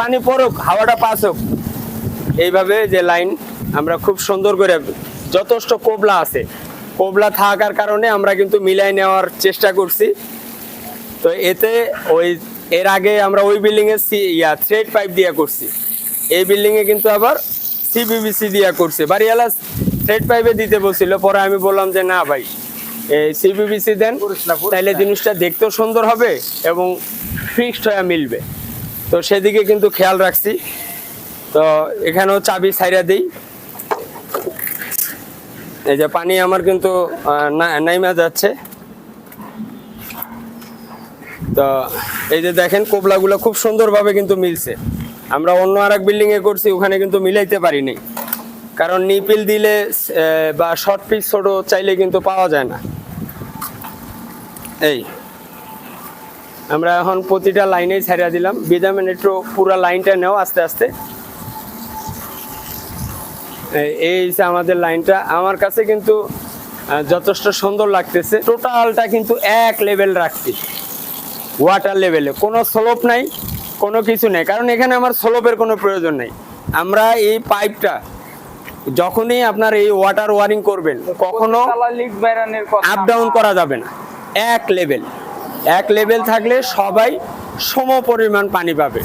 পানি পড়ুক হাওয়াটা পাস হোক। এইভাবে যে লাইন আমরা খুব সুন্দর করে যথেষ্ট কোবলা আছে। কোবলা থাকার কারণে আমরা কিন্তু মিলাই নেওয়ার চেষ্টা করছি। তো এতে ওই এর আগে আমরা ওই বিল্ডিং এ সি- ইয়া থ্রেড পাইপ দিয়ে করছি। এই বিল্ডিং এ কিন্তু আবার সিবিবিসি দিয়ে করছে। বাড়িওয়ালা থ্রেড পাইপে দিতে বলছিল পরে আমি বললাম যে না ভাই এই সিবিবিসি দেন তাহলে জিনিসটা দেখতেও সুন্দর হবে এবং ফিক্সড হয়ে মিলবে। তো সেদিকে কিন্তু খেয়াল রাখছি। তো এখানেও চাবি সাইরা দিই। এই যে পানি আমার কিন্তু নাইমা যাচ্ছে। তো এই যে দেখেন, কোবলাগুলো খুব সুন্দরভাবে কিন্তু মিলছে। আমরা অন্য আর এক বিল্ডিংয়ে করছি, ওখানে কিন্তু মিলাইতে পারিনি। কারণ নিপিল দিলে বা শর্ট পিস ছোটো চাইলে কিন্তু পাওয়া যায় না। এই। আমরা এখন প্রতিটা লাইনেই ছাড়িয়ে দিলাম বিদামেন একটু পুরো লাইনটা নেও আস্তে আস্তে এই- হচ্ছে আমাদের লাইনটা আমার কাছে কিন্তু যথেষ্ট সুন্দর লাগতেছে টোটালটা কিন্তু এক লেভেল রাখছি ওয়াটার লেভেলে কোনো স্লোপ নাই কোনো কিছু নেই কারণ এখানে আমার স্লোপের কোনো প্রয়োজন নেই আমরা এই পাইপটা যখনই আপনার এই ওয়াটার ওয়ারিং করবেন কখনো আপ ডাউন করা যাবে না এক লেভেল এক লেভেল থাকলে সবাই সম পরিমাণ পানি পাবে।